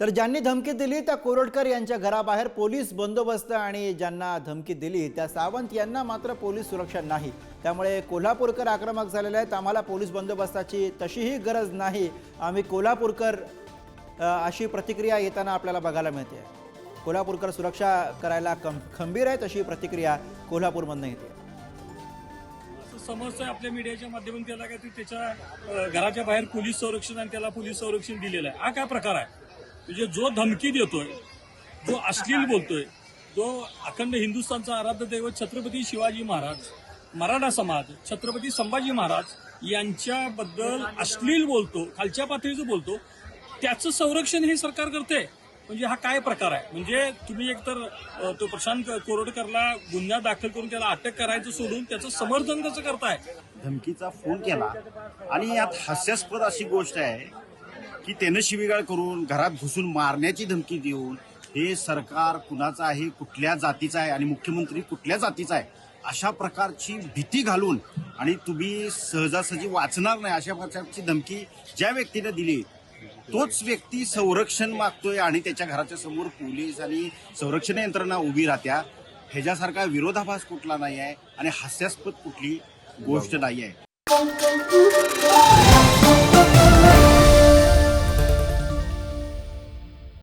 तर ज्यांनी धमकी दिली त्या कोरडकर यांच्या घराबाहेर पोलीस बंदोबस्त आणि ज्यांना धमकी दिली त्या सावंत यांना मात्र पोलीस सुरक्षा नाही. त्यामुळे कोल्हापूरकर आक्रमक झालेले आहेत. आम्हाला पोलीस बंदोबस्ताची तशीही गरज नाही. आम्ही कोल्हापूरकर अशी प्रतिक्रिया येताना आपल्याला बघायला मिळते. कोल्हापूरकर सुरक्षा करायला कम खंबीर आहे तशी प्रतिक्रिया कोल्हापूरमधनं येते. असं आपल्या मीडियाच्या माध्यमातून त्याला काय त्याच्या घराच्या बाहेर पोलीस संरक्षण आणि त्याला पोलीस संरक्षण दिलेलं आहे. हा काय प्रकार आहे? म्हणजे जो धमकी देतोय जो अश्लील बोलतोय जो अखंड हिंदुस्थानचा आराध्य दैवत छत्रपती शिवाजी महाराज मराठा समाज छत्रपती संभाजी महाराज यांच्याबद्दल अश्लील बोलतो खालच्या पातळीचं बोलतो त्याचं संरक्षण हे सरकार करते. म्हणजे हा काय प्रकार आहे? म्हणजे तुम्ही एकतर तो प्रशांत कोरोडकरला गुन्हा दाखल करून त्याला अटक करायचं सोडून त्याचं समर्थन कसं करताय? धमकीचा फोन केला. आणि यात हास्यास्पद अशी गोष्ट आहे की त्यानं शिवीगाळ करून घरात घुसून मारण्याची धमकी देऊन हे सरकार कुणाचं आहे कुठल्या जातीचं आहे आणि मुख्यमंत्री कुठल्या जातीचा आहे अशा प्रकारची भीती घालून आणि तुम्ही सहजासहजी वाचणार नाही अशा प्रकारची धमकी ज्या व्यक्तीने दिली तोच व्यक्ती संरक्षण मागतोय आणि त्याच्या घराच्या समोर पोलीस आणि संरक्षण यंत्रणा उभी राहत्या. ह्याच्यासारखा विरोधाभास कुठला नाही आहे आणि हास्यास्पद कुठली गोष्ट नाही आहे